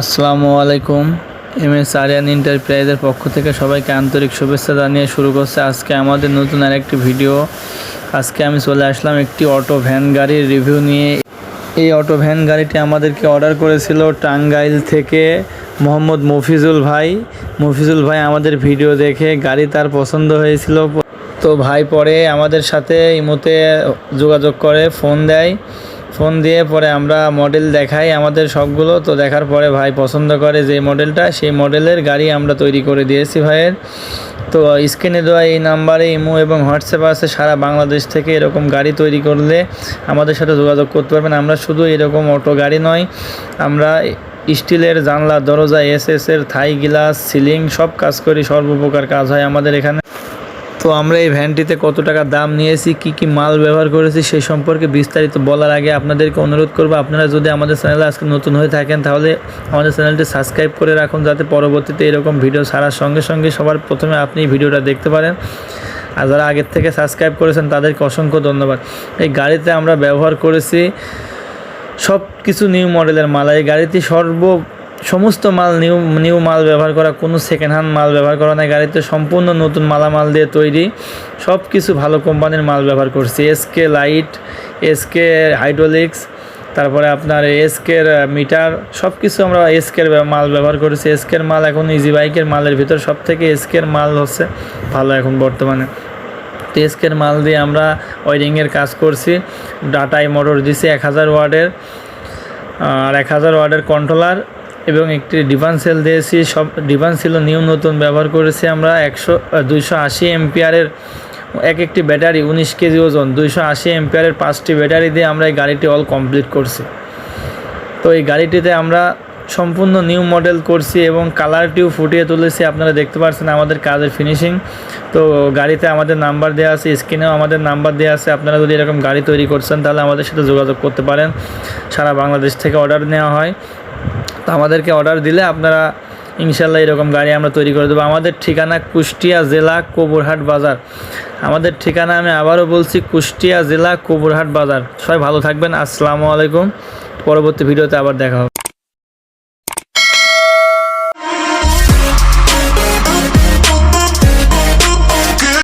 আসসালামু আলাইকুম। M S Aryan এন্টারপ্রাইজের পক্ষ থেকে সবাইকে আন্তরিক শুভেচ্ছা জানিয়ে শুরু করছে আজকে আমাদের নতুন আরেকটি ভিডিও। আজকে আমি চলে আসলাম একটি অটো ভ্যান গাড়ির রিভিউ নিয়ে। এই অটো ভ্যান গাড়িটি আমাদেরকে অর্ডার করেছিল টাঙ্গাইল থেকে মোহাম্মদ মফিজুল ভাই। মফিজুল ভাই আমাদের ভিডিও দেখে গাড়ি তার পছন্দ হয়েছিল। তো ভাই পরে আমাদের সাথে ইমোতে যোগাযোগ করে, ফোন দেয়। ফোন দিয়ে পরে আমরা মডেল দেখাই আমাদের সবগুলো তো দেখার পরে ভাই পছন্দ করে যে মডেলটা সেই মডেলের গাড়ি আমরা তৈরি করে দিয়েছি ভাইয়ের। তো স্ক্রিনে দেওয়া এই নাম্বারে ইমো এবং হোয়াটসঅ্যাপ আছে, সারা বাংলাদেশ থেকে এরকম গাড়ি তৈরি করলে আমাদের সাথে যোগাযোগ করতে পারবেন। আমরা শুধু এরকম অটো গাড়ি নয়, আমরা স্টিলের জানলা, দরজা এস এর থাই, গ্লাস, সিলিং সব কাজ করি, সর্বপ্রকার কাজ হয় আমাদের এখানে। তো আমরা এই ভ্যানটিতে কত টাকা দাম নিয়েছি, কি কি মাল ব্যবহার করেছি সেই সম্পর্কে বিস্তারিত বলার আগে আপনাদেরকে অনুরোধ করব, আপনারা যদি আমাদের চ্যানেলে আজকে নতুন হয়ে থাকেন তাহলে আমাদের চ্যানেলটি সাবস্ক্রাইব করে রাখুন যাতে পরবর্তীতে এরকম ভিডিও ছাড়ার সঙ্গে সঙ্গে সবার প্রথমে আপনি ভিডিওটা দেখতে পারেন। আর যারা আগের থেকে সাবস্ক্রাইব করেছেন তাদেরকে অসংখ্য ধন্যবাদ। এই গাড়িতে আমরা ব্যবহার করেছি সব কিছু নিউ মডেলের মাল, এই গাড়িটি সর্ব সমস্ত মাল নিউ নিউ মাল ব্যবহার করা, কোনো সেকেন্ড হ্যান্ড মাল ব্যবহার করা নাই, গাড়িতে সম্পূর্ণ নতুন মালামাল দিয়ে তৈরি সব কিছু ভালো কোম্পানির মাল ব্যবহার করছি। এসকে লাইট এসকে হাইড্রোলিক্স তারপরে আপনার এসকের মিটার সব কিছু আমরা এসকের মাল ব্যবহার করেছি। এসকের মাল এখন ইজি বাইকের মালের ভিতর সব থেকে এসকের মাল হচ্ছে ভালো এখন বর্তমানে। টেস্কের মাল দিয়ে আমরা ওয়ারিংয়ের কাজ করছি। ডাটাই মোটর দিছি এক হাজার ওয়ার্ডের আর এক হাজার ওয়ার্ডের কন্ট্রোলার এবং একটি ডিভান সেল দিয়েছি। সব ডিভান ছিল নিউ নতুন ব্যবহার করেছি আমরা। একশো দুইশো আশি এমপিয়ারের এক একটি ব্যাটারি, উনিশ কেজি ওজন, দুইশো আশি এমপিয়ারের পাঁচটি ব্যাটারি দিয়ে আমরা এই গাড়িটি অল কমপ্লিট করছি। তো এই গাড়িটিতে আমরা সম্পূর্ণ নিউ মডেল করছি এবং কালারটিও ফুটিয়ে তুলেছি। আপনারা দেখতে পাচ্ছেন আমাদের কাজের ফিনিশিং তো গাড়িতে আমাদের নাম্বার দেওয়া আছে স্ক্রিনেও আমাদের নাম্বার দেওয়া আছে। আপনারা যদি এরকম গাড়ি তৈরি করছেন, তাহলে আমাদের সাথে যোগাযোগ করতে পারেন। সারা বাংলাদেশ থেকে অর্ডার নেওয়া হয়। তো আমাদেরকে অর্ডার দিলে আপনারা ইনশাল্লাহ এরকম গাড়ি আমরা তৈরি করে দেবো। আমাদের ঠিকানা কুষ্টিয়া জেলা কবুরহাট বাজার। আমাদের ঠিকানা আমি আবারও বলছি, কুষ্টিয়া জেলা কবুরহাট বাজার। সবাই ভালো থাকবেন। আসসালামু আলাইকুম। পরবর্তী ভিডিওতে আবার দেখা হবে।